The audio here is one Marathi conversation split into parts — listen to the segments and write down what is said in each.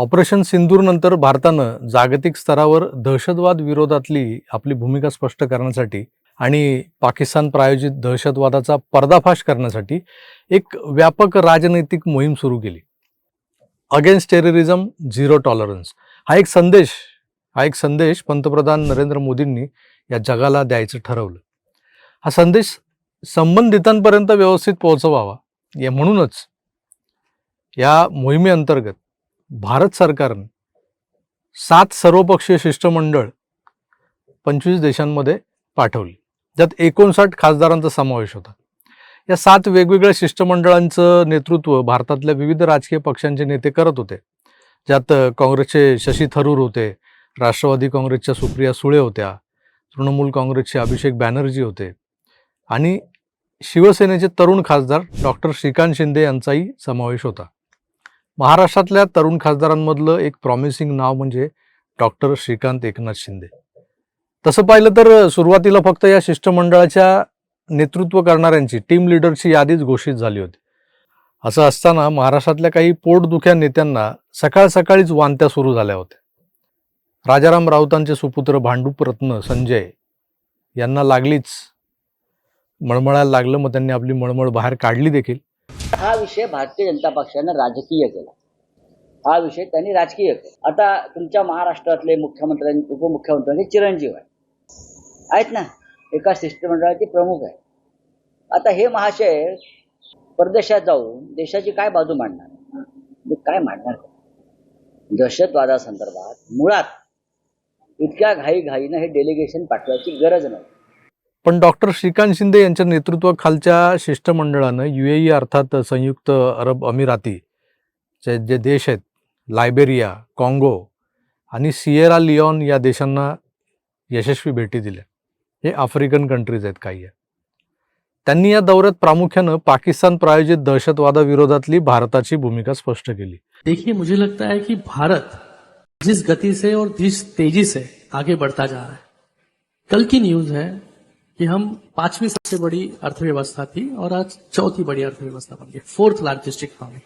ऑपरेशन सिंदूरनंतर भारतानं जागतिक स्तरावर दहशतवाद विरोधातली आपली भूमिका स्पष्ट करण्यासाठी आणि पाकिस्तान प्रायोजित दहशतवादाचा पर्दाफाश करण्यासाठी एक व्यापक राजनैतिक मोहीम सुरू केली. अगेन्स्ट टेररिझम झिरो टॉलरन्स हा एक संदेश हा एक संदेश पंतप्रधान नरेंद्र मोदींनी या जगाला द्यायचं ठरवलं. हा संदेश संबंधितांपर्यंत व्यवस्थित पोहोचवावा या म्हणूनच या मोहिमेअंतर्गत भारत सरकारनं सात सर्वपक्षीय शिष्टमंडळ पंचवीस देशांमध्ये पाठवली. ज्यात एकोणसाठ खासदारांचा समावेश होता. या सात वेगवेगळ्या शिष्टमंडळांचं नेतृत्व भारतातल्या विविध राजकीय पक्षांचे नेते करत होते. ज्यात काँग्रेसचे शशी थरूर होते राष्ट्रवादी काँग्रेसच्या सुप्रिया सुळे होत्या तृणमूल काँग्रेसचे अभिषेक बॅनर्जी होते आणि शिवसेनेचे तरुण खासदार डॉक्टर श्रीकांत शिंदे यांचाही समावेश होता. महाराष्ट्रातल्या तरुण खासदारांमधलं एक प्रॉमिसिंग नाव म्हणजे डॉक्टर श्रीकांत एकनाथ शिंदे. तसं पाहिलं तर सुरुवातीला फक्त या शिष्टमंडळाच्या नेतृत्व करणाऱ्यांची टीम लिडरची यादीच घोषित झाली होती. असं असताना महाराष्ट्रातल्या काही पोटदुख्या नेत्यांना सकाळ सकाळीच वांत्या सुरू झाल्या होत्या. राजाराम राऊतांचे सुपुत्र भांडूप रत्न संजय यांना लागलीच मळमळायला लागलं मग त्यांनी आपली मळमळ बाहेर काढली देखील. हा विषय भारतीय जनता पक्षानं राजकीय केला. हा विषय त्यांनी राजकीय केला. आता तुमच्या महाराष्ट्रातले मुख्यमंत्र्यांनी उपमुख्यमंत्र्यांनी चिरंजीव आहे आहेत ना? एका शिष्टमंडळाचे प्रमुख आहे आता हे महाशय परदेशात जाऊन देशाची काय बाजू मांडणार? काय मांडणार? दहशतवादासंदर्भात मुळात इतक्या घाईघाईनं हे डेलिगेशन पाठवायची गरज नाही पण डॉक्टर श्रीकांत शिंदे यांच्या नेतृत्वाखालच्या शिष्टमंडळानं यू ए ई अर्थात संयुक्त अरब अमिराती चे जे देश आहेत लायबेरिया काँगो आणि सिएरा लिओन या देशांना यशस्वी भेटी दिल्या. हे आफ्रिकन कंट्रीज आहेत काही. आहे त्यांनी या दौऱ्यात प्रामुख्यानं पाकिस्तान प्रायोजित दहशतवादाविरोधातली भारताची भूमिका स्पष्ट केली. देखिए मुझे लगता है कि भारत जिस गति से और जिस तेजी से आगे बढ़ता जा रहा है कल की न्यूज है कि हम पांचवी सबसे बड़ी अर्थव्यवस्था थी और आज चौथी बड़ी अर्थव्यवस्था बन गई, fourth largest economy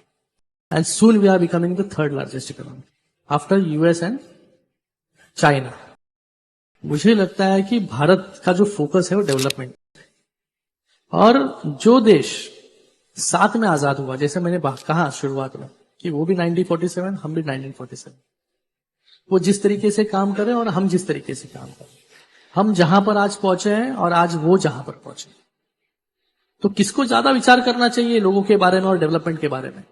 and soon we are becoming the third largest economy after US and China मुझे लगता है कि भारत का जो फोकस है वो डेवलपमेंट और जो देश साथ में आज़ाद हुआ, जैसे मैंने कहा शुरुआत में, कि वो भी 1947 हम भी 1947 वो जिस तरीके से काम करें और हम जिस तरीके से काम करें। हम जहाँ पर आज पहुँचे हैं और आज वो जहाँ पर पहुँचे तो किसको ज़्यादा विचार करना चाहिए लोगों के बारे में और डेवलपमेंट के बारे में?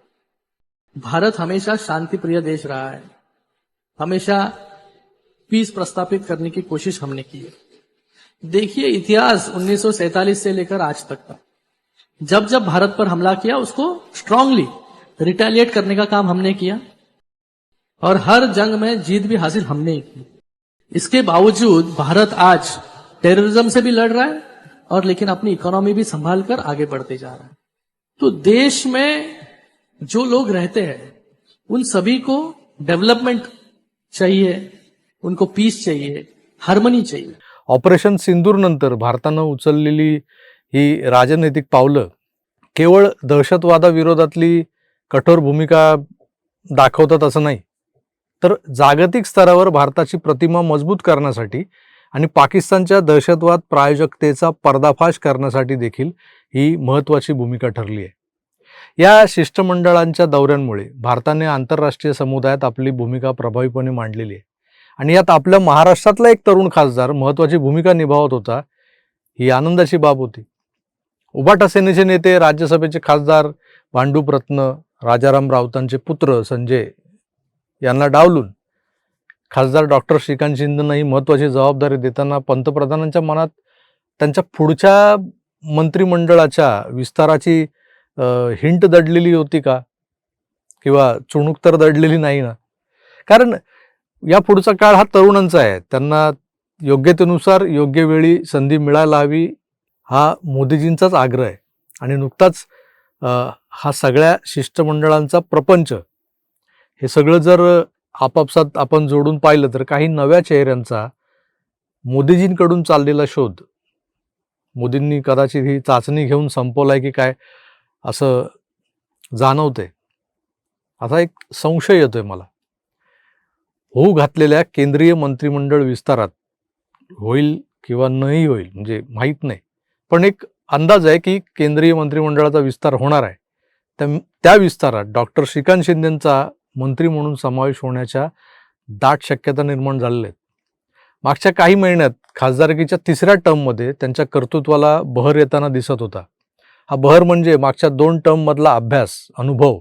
भारत हमेशा शांति प्रिय देश रहा है। हमेशा पीस प्रस्तापित करने की कोशिश हमने की है। देखिए, इतिहास 1947 से लेकर आज तक का। जब जब भारत पर हमला किया, उसको स्ट्रांगली रिटेलिएट करने का काम हमने किया। और हर जंग में जीत भी हासिल हमने ही की। इसके बावजूद भारत आज टेररिज्म से भी लड़ रहा है और लेकिन अपनी इकोनॉमी भी संभाल कर आगे बढ़ते जा रहा है। तो देश में जो लोग रहते हैं उन सभी को डेवलपमेंट चाहिए उनको पीस चाहिए हार्मनी चाहिए। ऑपरेशन सिंदूरनंतर भारतानं उचललेली ही राजनैतिक पावलं केवळ दहशतवादाविरोधातली कठोर भूमिका दाखवतात असं नाही. तर जागतिक स्तरावर भारताची प्रतिमा मजबूत करण्यासाठी आणि पाकिस्तानच्या दहशतवाद प्रायोजकतेचा पर्दाफाश करण्यासाठी देखील ही महत्त्वाची भूमिका ठरली आहे. या शिष्टमंडळांच्या दौऱ्यांमुळे भारताने आंतरराष्ट्रीय समुदायात आपली भूमिका प्रभावीपणे मांडलेली आहे. आणि यात आपल्या महाराष्ट्रातला एक तरुण खासदार महत्त्वाची भूमिका निभावत होता ही आनंदाची बाब होती. उभाटा सेनेचे नेते राज्यसभेचे खासदार भांडूप रत्न राजाराम राऊतांचे पुत्र संजय यांना डावलून खासदार डॉक्टर श्रीकांत शिंदेंना ही महत्त्वाची जबाबदारी देताना पंतप्रधानांच्या मनात त्यांच्या पुढच्या मंत्रिमंडळाच्या विस्ताराची हिंट दडलेली होती का? किंवा चुणूक तर दडलेली नाही ना? कारण या पुढचा काळ हा तरुणांचा आहे. त्यांना योग्यतेनुसार योग्य वेळी संधी मिळायला हवी हा मोदीजींचाच आग्रह आहे. आणि नुकताच हा सगळ्या शिष्टमंडळांचा प्रपंच हे सगळं जर आपापसात आपण जोडून पाहिलं तर काही नव्या चेहऱ्यांचा मोदीजींकडून चाललेला शोध मोदींनी कदाचित ही चाचणी घेऊन संपवलाय की काय असं जाणवते असा एक संशय येतोय मला. होऊ घातलेल्या केंद्रीय मंत्रिमंडळ विस्तारात होईल किंवा नाही होईल म्हणजे माहीत नाही. पण एक अंदाज आहे की केंद्रीय मंत्रिमंडळाचा विस्तार होणार आहे. त्या त्या विस्तारात डॉक्टर श्रीकांत शिंदेंचा मंत्री म्हणून समावेश होण्याच्या दाट शक्यता निर्माण झालेल्या आहेत. मागच्या काही महिन्यात खासदारकीच्या तिसऱ्या टर्ममध्ये त्यांच्या कर्तृत्वाला बहर येताना दिसत होता. हा बहर म्हणजे मागच्या दोन टर्ममधला अभ्यास अनुभव.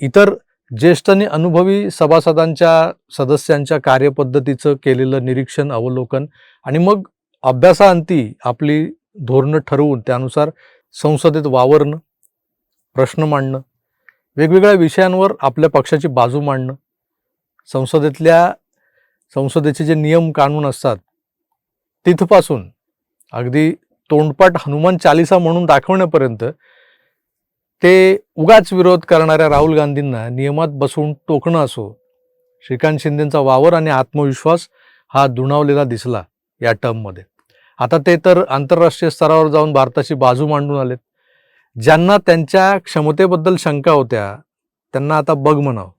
इतर ज्येष्ठ आणि अनुभवी सभासदांच्या सदस्यांच्या कार्यपद्धतीचं केलेलं निरीक्षण अवलोकन आणि मग अभ्यासाअंती आपली धोरणं ठरवून त्यानुसार संसदेत वावरणं प्रश्न मांडणं वेगवेगळ्या विषयांवर आपल्या पक्षाची बाजू मांडणं संसदेतल्या संसदेचे जे नियम कानून असतात तिथपासून अगदी तोंडपाठ हनुमान चालिसा म्हणून दाखवण्यापर्यंत ते उगाच विरोध करणाऱ्या राहुल गांधींना नियमात बसवून टोकणं असो श्रीकांत शिंदेंचा वावर आणि आत्मविश्वास हा दुणावलेला दिसला या टर्ममध्ये आता ते तर आंतरराष्ट्रीय स्तरावर जाऊन भारताची बाजू मांडून आलेत. ज्यांना त्यांच्या क्षमतेबद्दल शंका होत्या त्यांना आता बघ म्हणावं.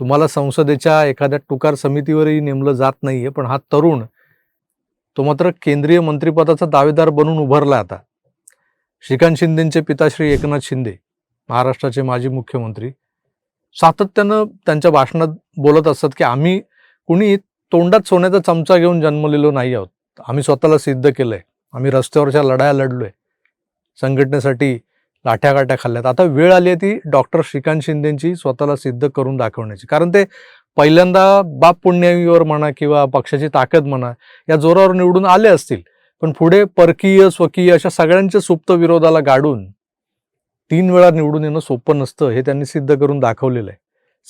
तुम्हाला संसदेच्या एखाद्या टुकार समितीवरही नेमलं जात नाहीये पण हा तरुण तो मात्र केंद्रीय मंत्रिपदाचा दावेदार बनून उभारला आता. श्रीकांत शिंदेचे पिता श्री एकनाथ शिंदे महाराष्ट्राचे माजी मुख्यमंत्री सातत्यानं त्यांच्या भाषणात बोलत असतात की आम्ही कुणी तोंडात सोन्याचा चमचा घेऊन जन्मलेलो नाही आहोत. आम्ही स्वतःला सिद्ध केलंय. आम्ही रस्त्यावरच्या लढाया लढलोय. संघटनेसाठी लाठ्या काठ्या खाल्ल्यात. आता वेळ आली आहे ती डॉक्टर श्रीकांत शिंदेची स्वतःला सिद्ध करून दाखवण्याची. कारण ते पहिल्यांदा बाप पुण्यावर म्हणा किंवा पक्षाची ताकद म्हणा या जोरावर निवडून आले असतील. पण पुढे परकीय स्वकीय अशा सगळ्यांच्या सुप्त विरोधाला गाडून तीन वेळा निवडून येणं सोपं नसतं हे त्यांनी सिद्ध करून दाखवलेलं आहे.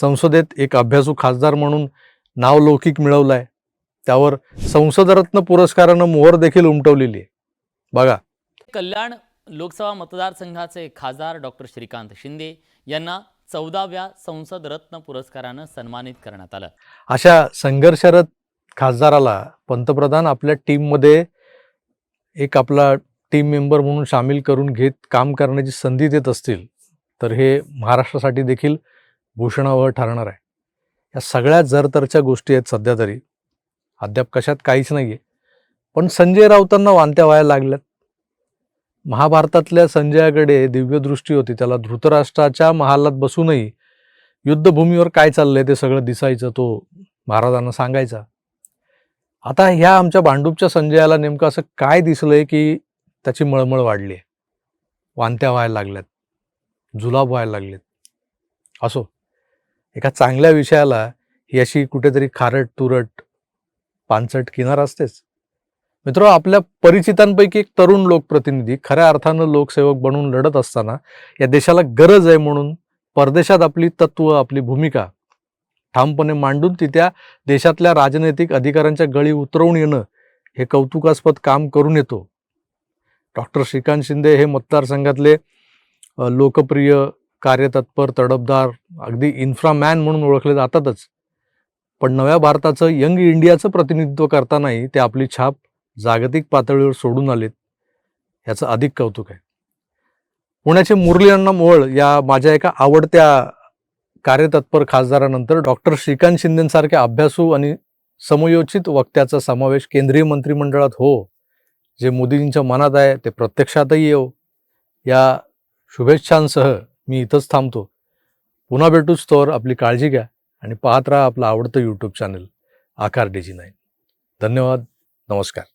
संसदेत एक अभ्यासू खासदार म्हणून नावलौकिक आहे त्यावर संसदरत्न पुरस्कारानं मोहर देखील उमटवलेली आहे. बघा. कल्याण लोकसभा मतदारसंघाचे खासदार डॉक्टर श्रीकांत शिंदे यांना चौदाव्या संसद रत्न पुरस्कारानं सन्मानित करण्यात आलं. अशा संघर्षरत खासदाराला पंतप्रधान आपल्या टीममध्ये एक आपला टीम मेंबर म्हणून सामील करून घेत काम करण्याची संधी देत असतील तर हे महाराष्ट्रासाठी देखील भूषणावह ठरणार आहे. या सगळ्या जरतरच्या गोष्टी आहेत सध्या तरी. अद्याप कशात काहीच नाही आहे पण संजय राऊतांना वांत्या व्हायला लागल्यात. महाभारतातल्या संजयाकडे दिव्यदृष्टी होती. त्याला धृतराष्ट्राच्या महालात बसूनही युद्धभूमीवर काय चाललंय ते सगळं दिसायचं तो महाराजांना सांगायचा. आता ह्या आमच्या भांडूपच्या संजयाला नेमकं असं काय दिसलंय की त्याची मळमळ वाढली आहे वांत्या व्हायला लागल्यात जुलाब व्हायला लागलेत. असो एका चांगल्या विषयाला ही अशी कुठेतरी खारट तुरट पानसट किनार असतेच. मित्र आपल्या परिचितांपैकी एक तरुण लोकप्रतिनिधी खऱ्या अर्थानं लोकसेवक बनून लढत असताना या देशाला गरज आहे म्हणून परदेशात आपली तत्व आपली भूमिका ठामपणे मांडून ती त्या देशातल्या राजनैतिक अधिकाऱ्यांच्या गळी उतरवून येणं हे कौतुकास्पद काम करून येतो. डॉक्टर श्रीकांत शिंदे हे मतदारसंघातले लोकप्रिय कार्यतत्पर तडफदार अगदी इन्फ्रामॅन म्हणून ओळखले जातातच. पण नव्या भारताचं यंग इंडियाचं प्रतिनिधित्व करतानाही ते आपली छाप जागतिक पातळीवर सोडून आलेत याचं अधिक कौतुक आहे. पुण्याचे मुरली अण्णा मोहोळ या माझ्या एका आवडत्या कार्यतत्पर खासदारानंतर डॉक्टर श्रीकांत शिंदेसारख्या अभ्यासू आणि समयोचित वक्त्याचा समावेश केंद्रीय मंत्रिमंडळात हो जे मोदीजींच्या मनात आहे ते प्रत्यक्षातही येऊ या शुभेच्छांसह मी इथंच थांबतो. पुन्हा भेटूच तोवर आपली काळजी घ्या आणि पाहत राहा आपलं आवडतं YouTube channel Aakar DG nine धन्यवाद नमस्कार.